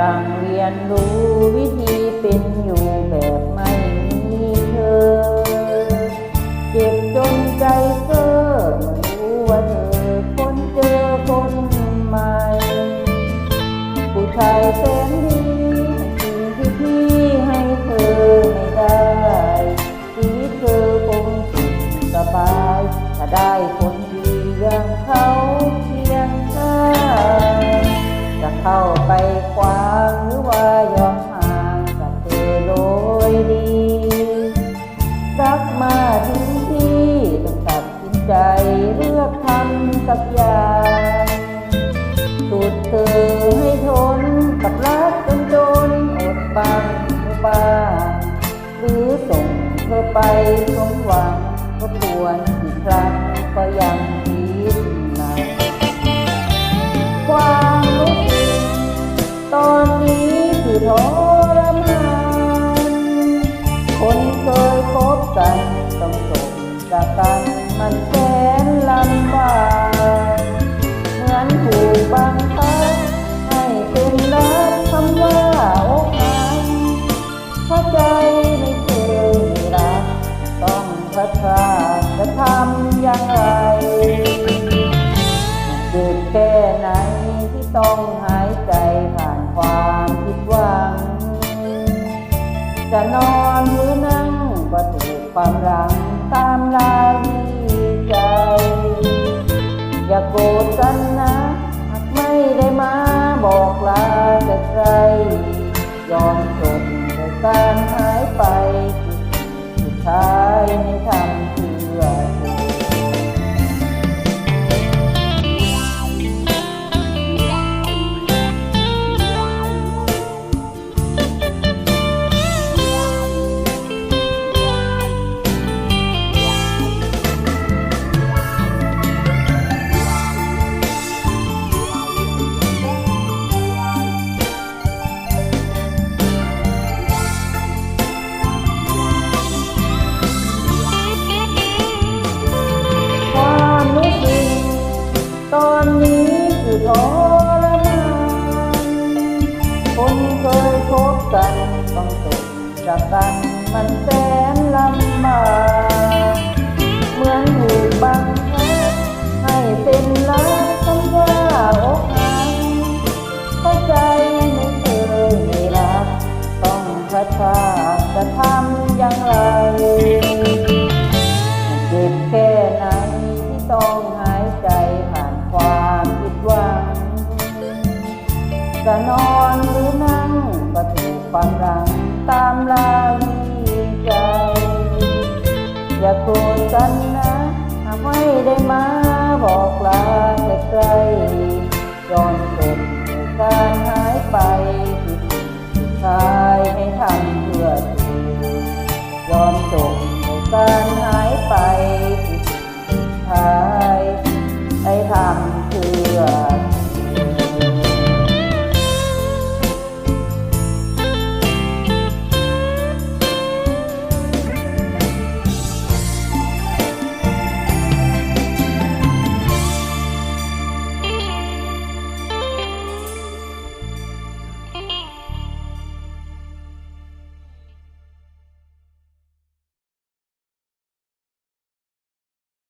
รังเรียนรู้วิธีเป็นอยู่แบบไม่มีเธอ เจ็บจนใจเก้อเมื่อรู้ว่าเธอคนเจอคนใหม่ ผู้ชายแสนดีสิ่งที่พี่ให้เธอไม่ได้ชีวิตเธอคงสุขสบาย ถ้าได้คน มาถึงที่ต้องตัดสินใจเลือกทำสักอย่างสุดเธอให้ทนกับรักจนจนอดบังเบ้าหรือส่งเธอไปสมหวังก็ทวนอีกครั้งก็ยัง ต้องหายใจผ่านความผิดหวัง จะนอนหรือนั่งก็ถูกความรังตามลายใจ อย่าโกรธกันนะหากไม่ได้มาบอกลาแต่ใครันต้องตกจากกันมันแสนลำบากเหมือนถูกบังคับให้เป็นรักคำว่าอกหักเพราะใจไม่เคยไม่รัก ต้องพัดพาจะทำอย่างไรเจ็บแค่ไหนที่ต้องหายใจผ่านความผิดหวังจะนอน การหายไป